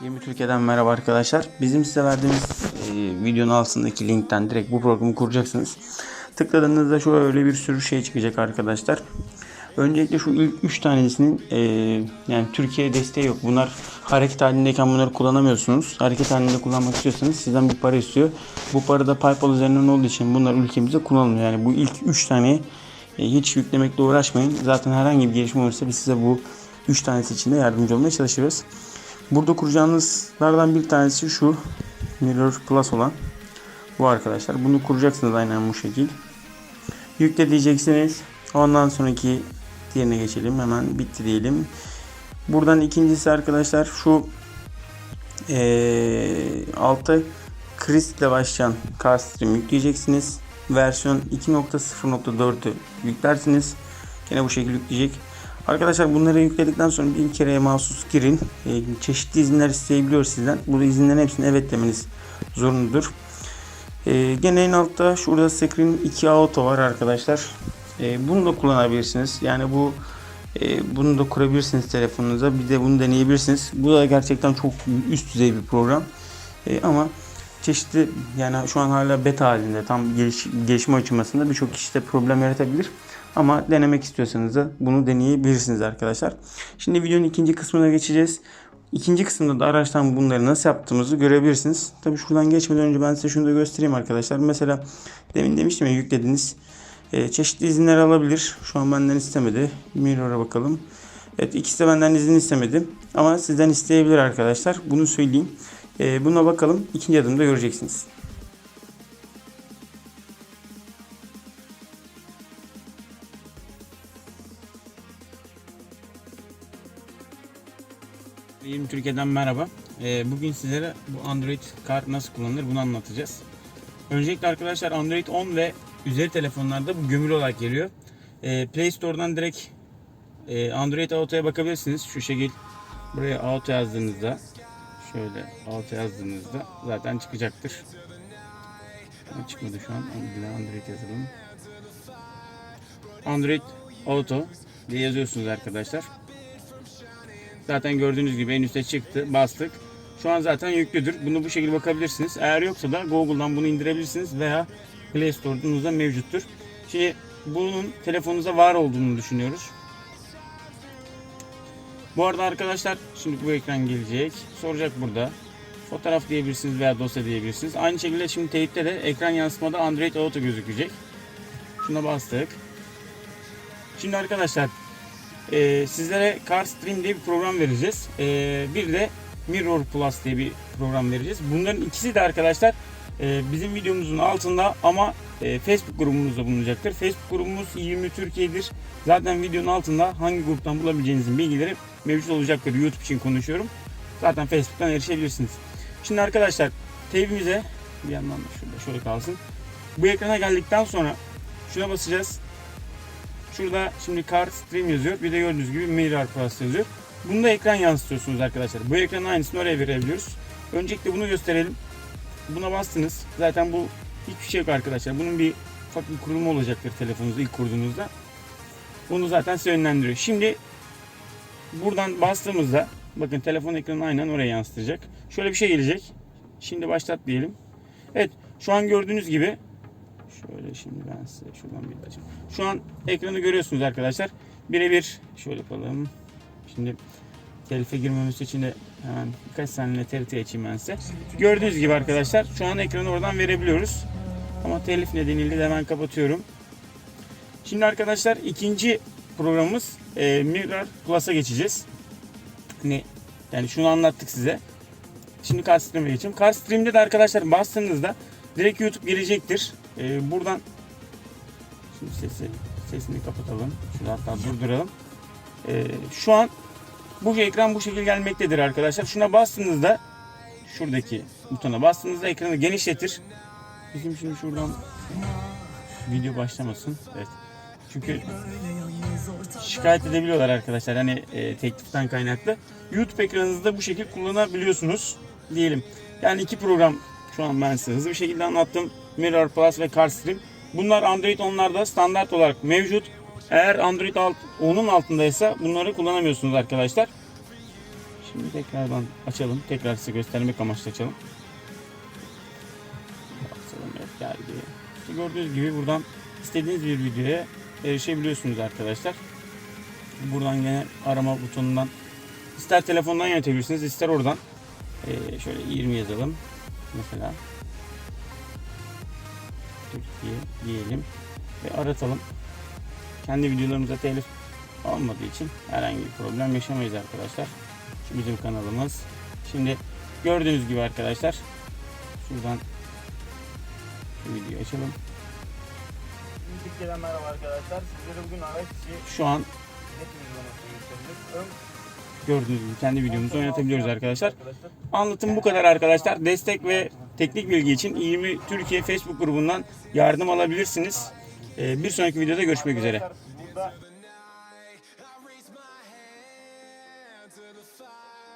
Yemi Türkiye'den merhaba arkadaşlar. Bizim size verdiğimiz e, videonun altındaki linkten direkt bu programı kuracaksınız. Tıkladığınızda şöyle bir sürü şey çıkacak arkadaşlar. Öncelikle şu ilk 3 tanesinin e, yani Türkiye desteği yok. Bunlar hareket halindeyken bunları kullanamıyorsunuz. Hareket halinde kullanmak istiyorsanız sizden bir para istiyor. Bu para da PayPal üzerinden olduğu için bunlar ülkemizde kullanılmıyor. Yani bu ilk 3 tane hiç yüklemekle uğraşmayın. Zaten herhangi bir gelişme olursa biz size bu 3 tanesi için de yardımcı olmaya çalışırız. Burada kuracağınızlardan bir tanesi şu Mirror Plus olan bu arkadaşlar. Bunu kuracaksınız aynen bu şekil. Yükle diyeceksiniz. Ondan sonraki diğerine geçelim. Hemen bitti diyelim. Buradan ikincisi arkadaşlar şu ee, altta Chris ile başlayan car stream yükleyeceksiniz. Versiyon 2.0.4'ü yüklersiniz. Yine bu şekilde yükleyecek. Arkadaşlar bunları yükledikten sonra bir kereye mahsus girin. E, çeşitli izinler isteyebiliyor sizden. Bu izinlerin hepsini evet demeniz zorunludur. E, gene en altta şurada Screen 2 Auto var arkadaşlar. E, bunu da kullanabilirsiniz. Yani bu e, bunu da kurabilirsiniz telefonunuza. Bir de bunu deneyebilirsiniz. Bu da gerçekten çok üst düzey bir program. E, ama çeşitli yani şu an hala beta halinde tam geliş, gelişme aşamasında birçok kişide problem yaratabilir. Ama denemek istiyorsanız da bunu deneyebilirsiniz arkadaşlar. Şimdi videonun ikinci kısmına geçeceğiz. İkinci kısımda da araçtan bunları nasıl yaptığımızı görebilirsiniz. Tabii şuradan geçmeden önce ben size şunu da göstereyim arkadaşlar. Mesela demin demiştim ya yüklediniz. E, çeşitli izinler alabilir. Şu an benden istemedi. Mirror'a bakalım. Evet ikisi de benden izin istemedi. Ama sizden isteyebilir arkadaşlar. Bunu söyleyeyim. E, buna bakalım. İkinci adımda göreceksiniz. Yeni Türkiye'den merhaba. Ee, bugün sizlere bu Android kart nasıl kullanılır bunu anlatacağız. Öncelikle arkadaşlar Android 10 ve üzeri telefonlarda bu gömülü olarak geliyor. Ee, Play Store'dan direkt e, Android Auto'ya bakabilirsiniz. Şu şekil buraya Auto yazdığınızda şöyle Auto yazdığınızda zaten çıkacaktır. Ama çıkmadı şu an. Android yazalım. Android Auto diye yazıyorsunuz arkadaşlar. Zaten gördüğünüz gibi en üstte çıktı. Bastık. Şu an zaten yüklüdür. Bunu bu şekilde bakabilirsiniz. Eğer yoksa da Google'dan bunu indirebilirsiniz veya Play Store'unuzda mevcuttur. Şimdi bunun telefonunuza var olduğunu düşünüyoruz. Bu arada arkadaşlar şimdi bu ekran gelecek. Soracak burada. Fotoğraf diyebilirsiniz veya dosya diyebilirsiniz. Aynı şekilde şimdi teyipte de ekran yansımada Android Auto gözükecek. Şuna bastık. Şimdi arkadaşlar e, sizlere Car Stream diye bir program vereceğiz. E, bir de Mirror Plus diye bir program vereceğiz. Bunların ikisi de arkadaşlar e, bizim videomuzun altında ama e, Facebook grubumuzda bulunacaktır. Facebook grubumuz 20 Türkiye'dir. Zaten videonun altında hangi gruptan bulabileceğinizin bilgileri mevcut olacaktır. YouTube için konuşuyorum. Zaten Facebook'tan erişebilirsiniz. Şimdi arkadaşlar teybimize bir yandan da şurada şöyle kalsın. Bu ekrana geldikten sonra şuna basacağız. Şurada şimdi Car Stream yazıyor. Bir de gördüğünüz gibi Mirror Plus yazıyor. Bunu da ekran yansıtıyorsunuz arkadaşlar. Bu ekranın aynısını oraya verebiliyoruz. Öncelikle bunu gösterelim. Buna bastınız. Zaten bu hiçbir şey yok arkadaşlar. Bunun bir ufak bir kurulumu olacaktır telefonunuzda ilk kurduğunuzda. Bunu zaten size yönlendiriyor. Şimdi buradan bastığımızda bakın telefon ekranı aynen oraya yansıtacak. Şöyle bir şey gelecek. Şimdi başlat diyelim. Evet şu an gördüğünüz gibi Şöyle şimdi ben size şuradan bir açayım. Şu an ekranı görüyorsunuz arkadaşlar. Birebir şöyle yapalım. Şimdi telife girmemiz için de hemen birkaç saniye TRT açayım ben size. Gördüğünüz gibi arkadaşlar şu an ekranı oradan verebiliyoruz. Ama telif nedeniyle de hemen kapatıyorum. Şimdi arkadaşlar ikinci programımız e, Mirror Plus'a geçeceğiz. Hani yani şunu anlattık size. Şimdi Car Stream'e geçeyim. Car Stream'de de arkadaşlar bastığınızda direkt YouTube gelecektir. Ee, buradan şimdi sesi sesini kapatalım. Şunu hatta durduralım. Ee, şu an bu ekran bu şekilde gelmektedir arkadaşlar. Şuna bastığınızda şuradaki butona bastığınızda ekranı genişletir. Bizim şimdi şuradan video başlamasın. Evet. Çünkü şikayet edebiliyorlar arkadaşlar. Hani e, tekliften kaynaklı. YouTube ekranınızda bu şekilde kullanabiliyorsunuz diyelim. Yani iki program şu an ben size hızlı bir şekilde anlattım. Mirror Plus ve Car Stream. Bunlar Android onlarda standart olarak mevcut. Eğer Android alt, 10'un altındaysa bunları kullanamıyorsunuz arkadaşlar. Şimdi tekrardan açalım. Tekrar size göstermek amaçlı açalım. Geldi. İşte gördüğünüz gibi buradan istediğiniz bir videoya erişebiliyorsunuz arkadaşlar. Buradan yine arama butonundan ister telefondan yönetebilirsiniz ister oradan. Ee, şöyle 20 yazalım. Mesela Türkiye diyelim ve aratalım. Kendi videolarımıza telif olmadığı için herhangi bir problem yaşamayız arkadaşlar. Şu bizim kanalımız. Şimdi gördüğünüz gibi arkadaşlar şuradan şu videoyu açalım. Türkiye'den merhaba arkadaşlar. Sizlere bugün araç içi Şu an net uygulamasını göstereceğiz. Ön gördüğünüz gibi kendi videomuzu oynatabiliyoruz arkadaşlar. arkadaşlar. Anlatım bu kadar arkadaşlar. Destek ve teknik bilgi için 20 Türkiye Facebook grubundan yardım alabilirsiniz. Ee, Bir sonraki videoda görüşmek üzere. Burada